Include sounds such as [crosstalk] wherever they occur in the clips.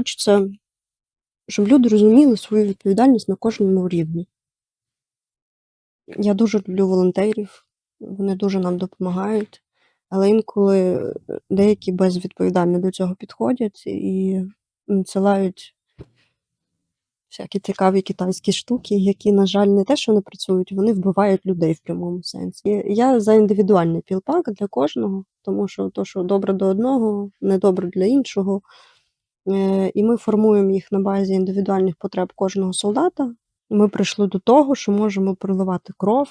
Хочеться, щоб люди розуміли свою відповідальність на кожному рівні. Я дуже люблю волонтерів, вони дуже нам допомагають, але інколи деякі безвідповідально до цього підходять і надсилають всякі цікаві китайські штуки, які, на жаль, не те, що не працюють, вони вбивають людей в прямому сенсі. Я за індивідуальний пілпак для кожного, тому що то, що добре до одного, не добре для іншого. Е, І ми формуємо їх на базі індивідуальних потреб кожного солдата. Ми прийшли до того, що можемо проливати кров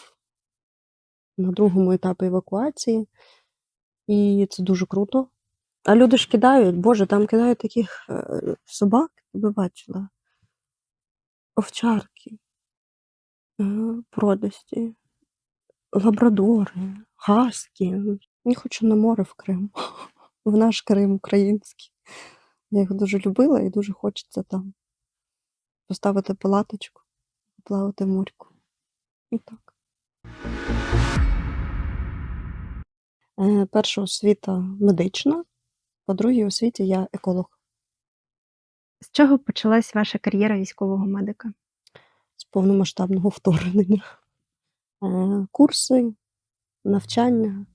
на другому етапі евакуації, і це дуже круто. А люди ж кидають, Боже, там кидають таких е, собак, ви бачила, овчарки, е, продості, лабрадори, гаски. Я хочу на море в Крим, [laughs] в наш Крим український. Я їх дуже любила і дуже хочеться там поставити палаточку, плавати в морьку. І так. Е, Перша освіта медична, по другій освіті я еколог З чого почалась ваша кар'єра військового медика? з повномасштабного вторгнення. Е, Курси, навчання.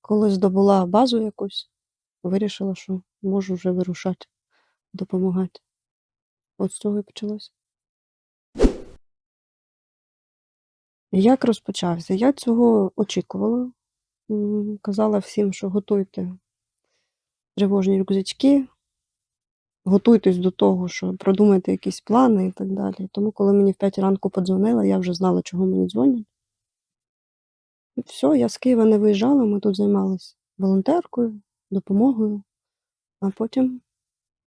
Коли здобула базу якусь, вирішила, що можу вже вирушати, допомагати. От з цього і почалося. Як розпочався? Я цього очікувала. Казала всім, що готуйте тривожні рюкзачки, готуйтесь до того, що продумайте якісь плани і так далі. Тому, коли мені в 5 ранку подзвонили, я вже знала, чого мені дзвонять. І все, я з Києва не виїжджала, ми тут займалися волонтеркою, допомогою, а потім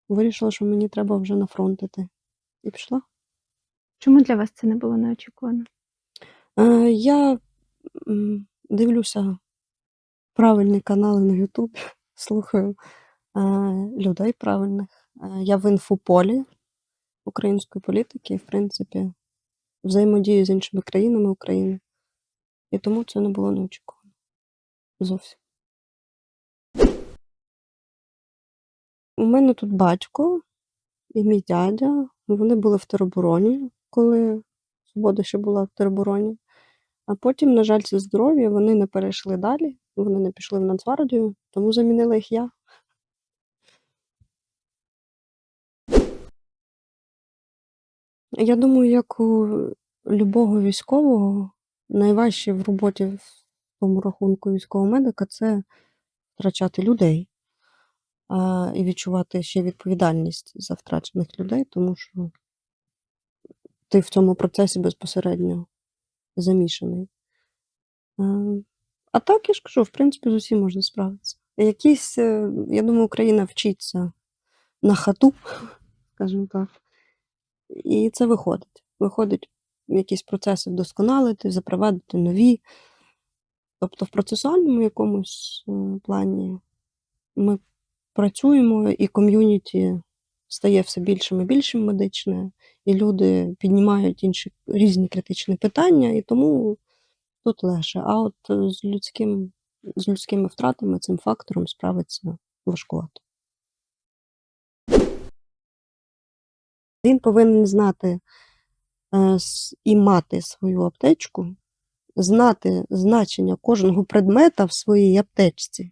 вирішила, що мені треба вже на фронт іти. І пішла. Чому для вас це не було неочікувано? Е, Я дивлюся правильні канали на YouTube, [laughs] слухаю е, людей правильних. Е, Я в інфополі української політики, в принципі, взаємодію з іншими країнами України. І тому це не було неочікувано. Зовсім. У мене тут батько і мій дядя. Вони були в теробороні, коли Свобода ще була в теробороні. А потім, на жаль, це здоров'я, вони не перейшли далі, вони не пішли в Нацгвардію, тому замінила їх я. Я думаю, як у любого військового, найважче в роботі в тому рахунку військового медика це втрачати людей і відчувати ще відповідальність за втрачених людей, тому що ти в цьому процесі безпосередньо замішаний. А, так, я ж кажу, в принципі, з усім можна справитися. Якісь, е, я думаю, Україна вчиться на хату, [laughs] скажімо так. І це виходить. Виходить якісь процеси вдосконалити, запровадити нові. Тобто в процесуальному якомусь е, плані ми працюємо, і ком'юніті стає все більшим і більшим медичне, і люди піднімають інші різні критичні питання, і тому тут легше. А от е, з людським, з людськими втратами цим фактором справиться важкувато. Він повинен знати е, і мати свою аптечку, знати значення кожного предмета в своїй аптечці,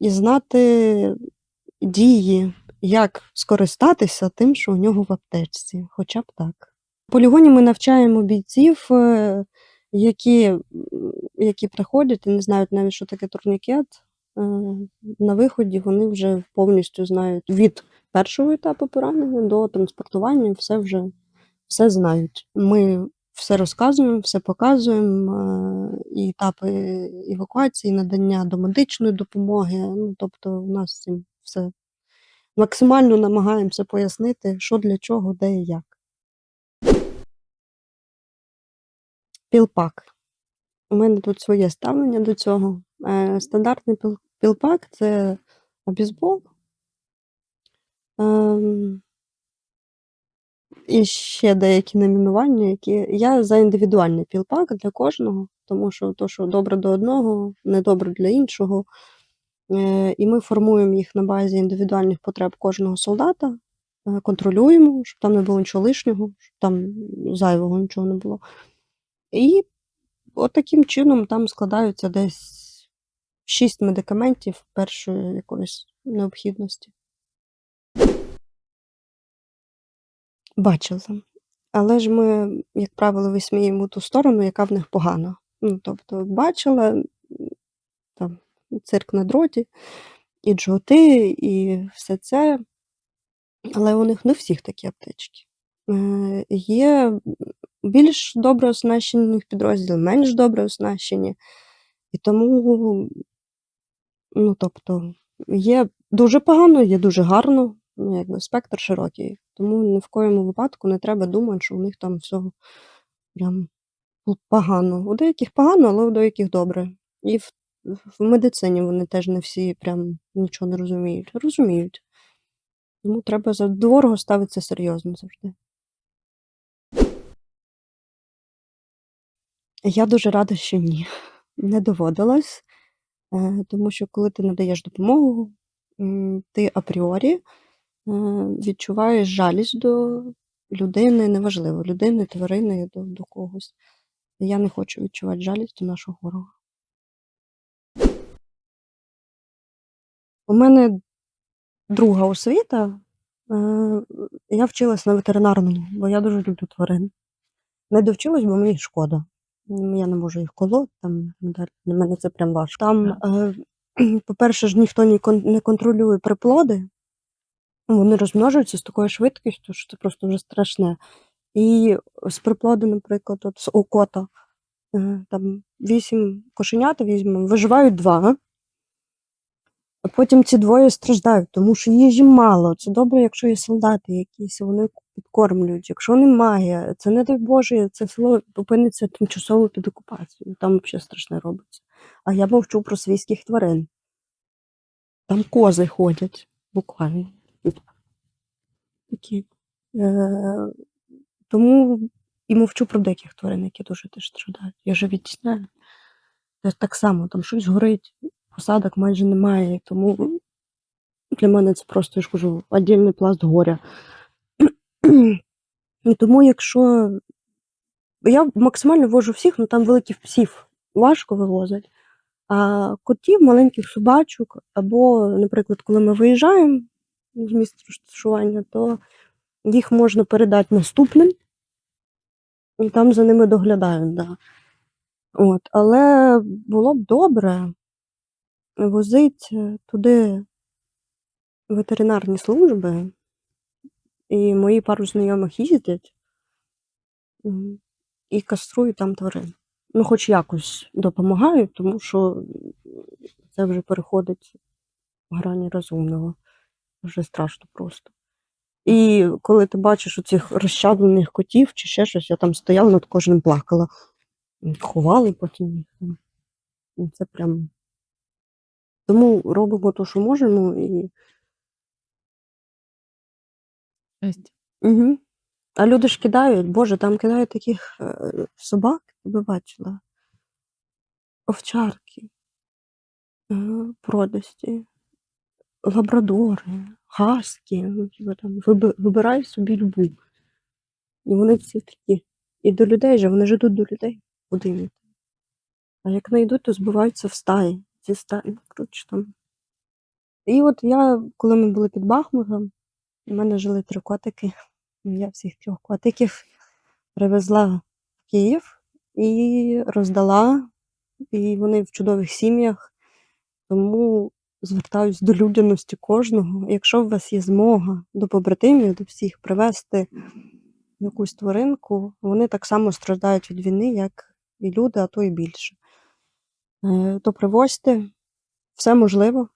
і знати дії, як скористатися тим, що у нього в аптечці, хоча б так. В полігоні ми навчаємо бійців, е, які, які приходять і не знають навіть, що таке турнікет. Е, На виході вони вже повністю знають від першого етапу поранення до транспортування, все вже все знають. Ми все розказуємо, все показуємо, е, і етапи евакуації, надання домедичної допомоги. Ну, тобто, у нас цим все максимально намагаємося пояснити, що для чого, де і як. Пілпак. У мене тут своє ставлення до цього. Е, Стандартний пілпак це бейсбол. І ще деякі номінування, які я за індивідуальний пілпак для кожного, тому що то, що добре до одного, не добре для іншого. Е, і ми формуємо їх на базі індивідуальних потреб кожного солдата, е, контролюємо, щоб там не було нічого лишнього, щоб там зайвого нічого не було. І от таким чином там складаються десь 6 медикаментів першої якоїсь необхідності. Бачила. Але ж ми, як правило, висміюємо ту сторону, яка в них погана. Ну, тобто, бачила там цирк на дроті, і джгути, і все це. Але у них не всіх такі аптечки. Е, Є більш добре оснащених підрозділів, менш добре оснащені. І тому, ну, тобто, є дуже погано, є дуже гарно, ну, якби спектр широкий. Тому ні в коєму випадку не треба думати, що у них там всього прям погано. У деяких погано, але у деяких добре. І в, в медицині вони теж не всі прям нічого не розуміють. Розуміють. Тому треба за дорого ставитися серйозно завжди. Я дуже рада, що ні. Не доводилось. Е, Тому що коли ти надаєш допомогу, ти апріорі відчуваєш жалість до людини, неважливо, людини, тварини, до, до когось. Я не хочу відчувати жалість до нашого ворога. У мене друга освіта. Е, Я вчилась на ветеринарному, бо я дуже люблю тварин. Не довчилась, бо мені шкода. Я не можу їх колоти, там. Для мене це прям важко. Там, е, [clears throat] по-перше, ж ніхто не контролює приплоди. Вони розмножуються з такою швидкістю, що це просто вже страшне. І з приплоду, наприклад, от з у кота, е, там вісім кошенят візьмемо, виживають два. А потім ці двоє страждають, тому що їжі мало. Це добре, якщо є солдати якісь, вони підкормлюють. Якщо немає, це не дай Боже, це село опиниться тимчасово під окупацією. Там взагалі страшне робиться. А я мовчу про свійських тварин. Там кози ходять, буквально. Такі. Е, тому і мовчу про диких тварин, які дуже теж страдають. Я вже відтісняю. Так само, там щось горить, посадок майже немає, тому для мене це просто, я ж кажу, віддільний пласт горя. І тому, якщо я максимально вожу всіх, ну там великих псів важко вивозить, а котів, маленьких собачок, або, наприклад, коли ми виїжджаємо з місця розташування, то їх можна передати наступним, і там за ними доглядають. Да. От, але було б добре возити туди ветеринарні служби, і мої пару знайомих їздять і каструють там тварин. Ну, хоч якось допомагають, тому що це вже переходить в грані розумного. Вже страшно просто. І коли ти бачиш оцих розчавлених котів чи ще щось, я там стояла над кожним плакала. Ховали потім їх. Це прям. Тому робимо те, що можемо, і. Угу. А люди ж кидають, Боже, там кидають таких е, собак, би бачила. Овчарки, е, продості, лабрадори, хаски. Ну, типу там, вибирай собі любу. І вони всі такі. І до людей же, вони ж до людей. Їм? А як не йдуть, то збиваються в стаї. Ці стаї, ну, коротше там. І от я, коли ми були під Бахмутом, у мене жили три котики. Я всіх трьох котиків привезла в Київ і роздала, і вони в чудових сім'ях. Тому звертаюсь до людяності кожного. Якщо у вас є змога до побратимів, до всіх привезти якусь тваринку, вони так само страждають від війни, як і люди, а то і більше. Е, То привозьте, все можливо.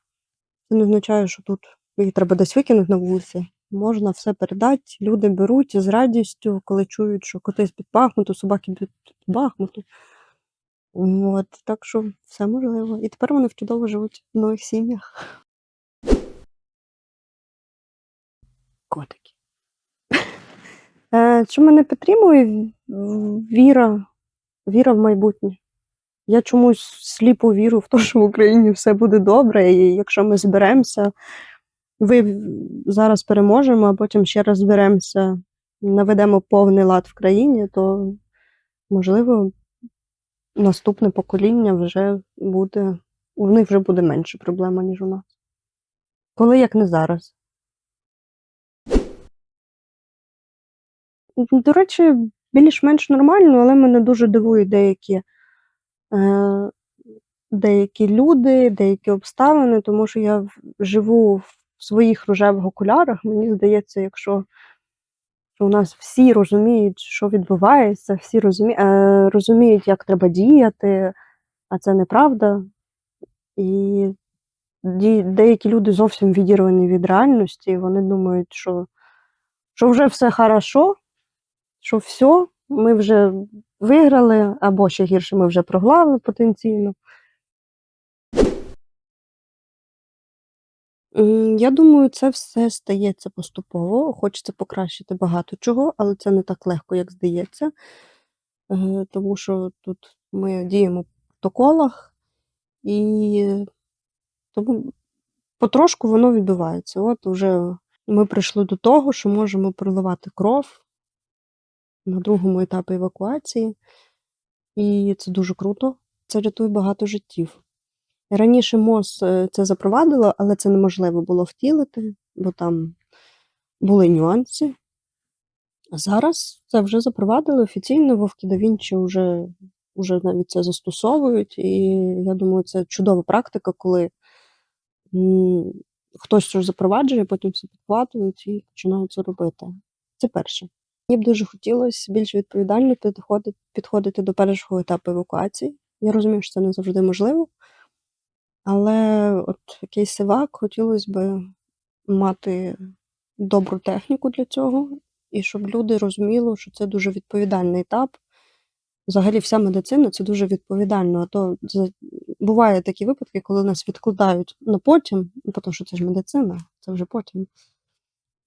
Це не означає, що тут їх треба десь викинути на вулиці. Можна все передати. Люди беруть з радістю, коли чують, що коти з-під Бахмуту, собаки під Бахмуту. От, так що все можливо. І тепер вони чудово живуть в нових сім'ях. Котики. Е, Що мене підтримує? Віра. Віра в майбутнє. Я чомусь сліпо вірю в те, що в Україні все буде добре, і якщо ми зберемося, ви зараз переможемо, а потім ще раз зберемося, наведемо повний лад в країні, то можливо наступне покоління вже буде, у них вже буде менше проблема, ніж у нас. Коли як не зараз. До речі, більш-менш нормально, але мене дуже дивують деякі, е, деякі люди, деякі обставини, тому що я живу в своїх рожевих окулярах. Мені здається, якщо що у нас всі розуміють, що відбувається, всі розумі... е, розуміють, як треба діяти, а це неправда. І деякі люди зовсім відірвані від реальності, вони думають, що, що вже все хорошо, що все, ми вже виграли, або ще гірше, ми вже програли потенційно. Я думаю, це все стається поступово. Хочеться покращити багато чого, але це не так легко, як здається. Е, Тому що тут ми діємо в протоколах, і тому потрошку воно відбувається. От уже ми прийшли до того, що можемо проливати кров на другому етапі евакуації, і це дуже круто. Це рятує багато життів. Раніше МОЗ е, це запровадило, але це неможливо було втілити, бо там були нюанси. А зараз це вже запровадили офіційно, Вовки да Вінчі вже, вже навіть це застосовують. І я думаю, це чудова практика, коли хтось щось запроваджує, потім все підхватують і починають це робити. Це перше. Мені б дуже хотілося більш відповідально підходити до першого етапу евакуації. Я розумію, що це не завжди можливо, але от якийсь сивак хотілося б мати добру техніку для цього, і щоб люди розуміли, що це дуже відповідальний етап. Взагалі, вся медицина це дуже відповідально. А то буває такі випадки, коли нас відкладають на потім, ну, тому що це ж медицина, це вже потім.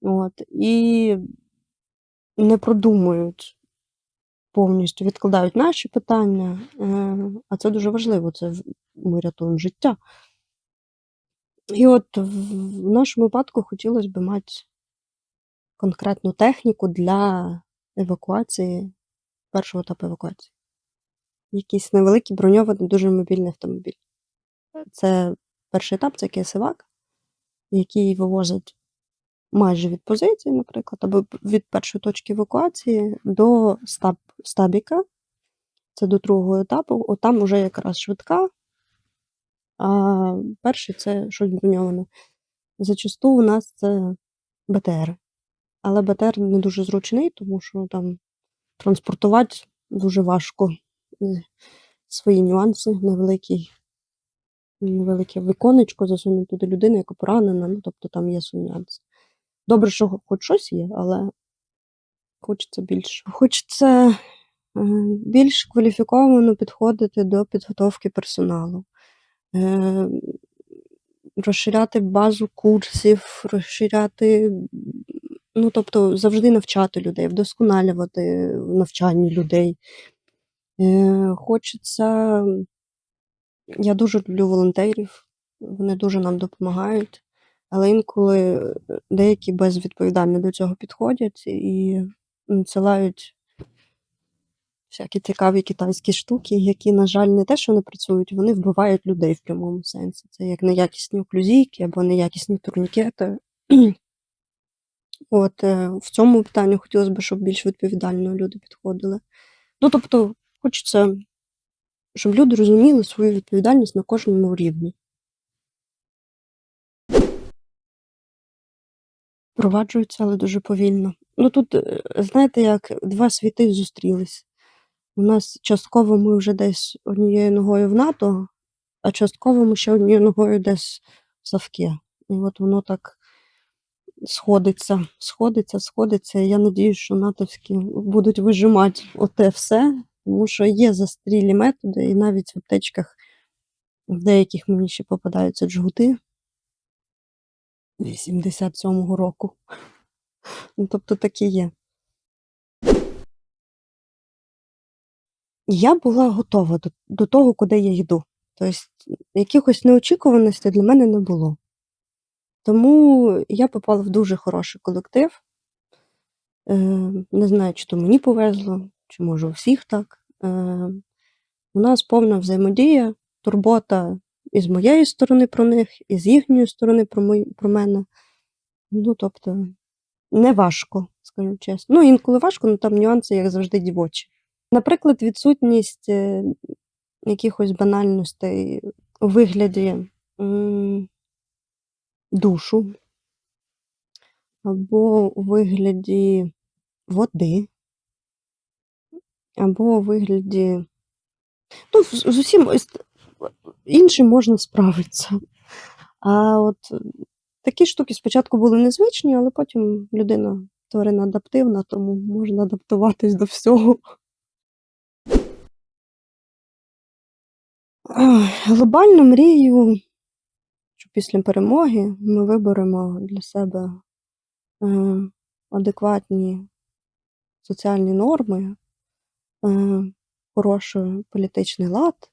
От, і не продумують повністю, відкладають наші питання, е, а це дуже важливо. Це ми рятуємо життя. І от в нашому випадку хотілося б мати конкретну техніку для евакуації, першого етапу евакуації. Якийсь невеликий броньований, дуже мобільний автомобіль. Це перший етап, це КСВАК, який вивозить майже від позиції, наприклад, або від першої точки евакуації до стаб, стабіка. Це до другого етапу. От там вже якраз швидка, а перший це щось броньоване. Зачасту у нас це БТР. Але БТР не дуже зручний, тому що там транспортувати дуже важко. Свої нюанси, невеликий, невелике віконечко засунути туди людину, яка поранена, ну тобто там є нюанси. Добре, що хоч щось є, але хочеться більше. Хочеться е, більш кваліфіковано підходити до підготовки персоналу. Е, Розширяти базу курсів, розширяти, ну тобто завжди навчати людей, вдосконалювати в навчанні людей. Е, Хочеться, я дуже люблю волонтерів, вони дуже нам допомагають, але інколи деякі безвідповідально до цього підходять і надсилають всякі цікаві китайські штуки, які, на жаль, не те, що не працюють, вони вбивають людей в прямому сенсі. Це як неякісні оклюзійки або неякісні турнікети. [clears throat] От е, в цьому питанні хотілося б, щоб більш відповідально люди підходили. Ну, тобто, хочеться, щоб люди розуміли свою відповідальність на кожному рівні. Впроваджуються, але дуже повільно. Ну тут, е, знаєте, як два світи зустрілись. У нас частково ми вже десь однією ногою в НАТО, а частково ми ще однією ногою десь в Савки. І от воно так сходиться, сходиться, сходиться. І я надіюсь, що натовські будуть вижимати оте все, тому що є застрілі методи, і навіть в аптечках в деяких мені ще попадаються джгути 87-го року. Ну, тобто такі є. Я була готова до, до того, куди я йду. Тобто, якихось неочікуваностей для мене не було. Тому я попала в дуже хороший колектив. Е, не знаю, чи то мені повезло, чи може у всіх так. Е, у нас повна взаємодія, турбота і з моєї сторони про них, і з їхньої сторони про, мої, про мене. Ну, тобто, не важко, скажу чесно. Ну, інколи важко, але там нюанси, як завжди, дівочі. Наприклад, відсутність е, якихось банальностей у вигляді душу або у вигляді води, або у вигляді. Ну, з з усім іншим можна справитися. А от такі штуки спочатку були незвичні, але потім людина тварина адаптивна, тому можна адаптуватись до всього. Ой, Глобально мрію, що після перемоги ми виберемо для себе е, адекватні соціальні норми, е, хороший політичний лад,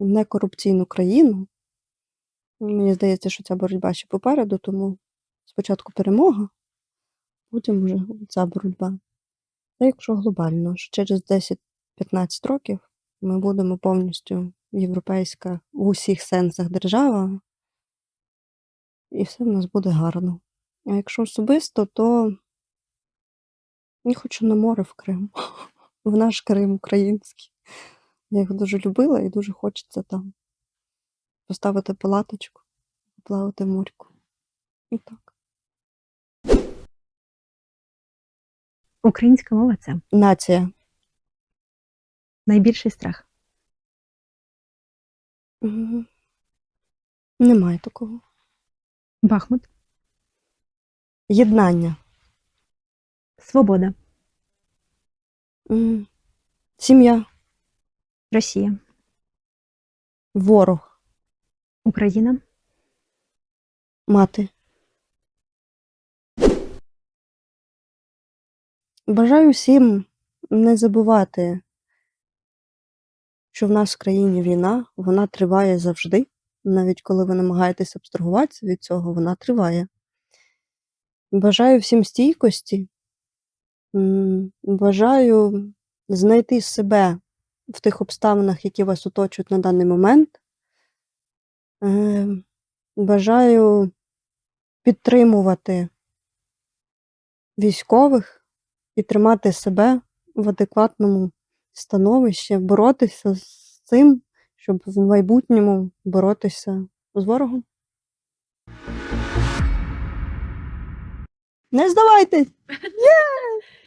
некорупційну країну. Мені здається, що ця боротьба ще попереду, тому спочатку перемога, потім вже ця боротьба. Та якщо глобально, що через 10-15 років ми будемо повністю європейська в усіх сенсах держава, і все в нас буде гарно. А якщо особисто, то я хочу на море в Крим, [laughs] в наш Крим український. Я його дуже любила і дуже хочеться там поставити палаточку, плавати в морьку. І так. Українська мова це Нація. найбільший страх. Мгм. Немає такого. Бахмут, Єднання. свобода. Сім'я. Росія, Ворог. Україна, Мати. Бажаю всім не забувати, що в нас в країні війна, вона триває завжди. Навіть коли ви намагаєтесь абстрагуватися від цього, вона триває. Бажаю всім стійкості. Бажаю знайти себе в тих обставинах, які вас оточують на даний момент. Е, Бажаю підтримувати військових і тримати себе в адекватному становищі, боротися з цим, щоб в майбутньому боротися з ворогом. Не здавайтесь! Є! [laughs]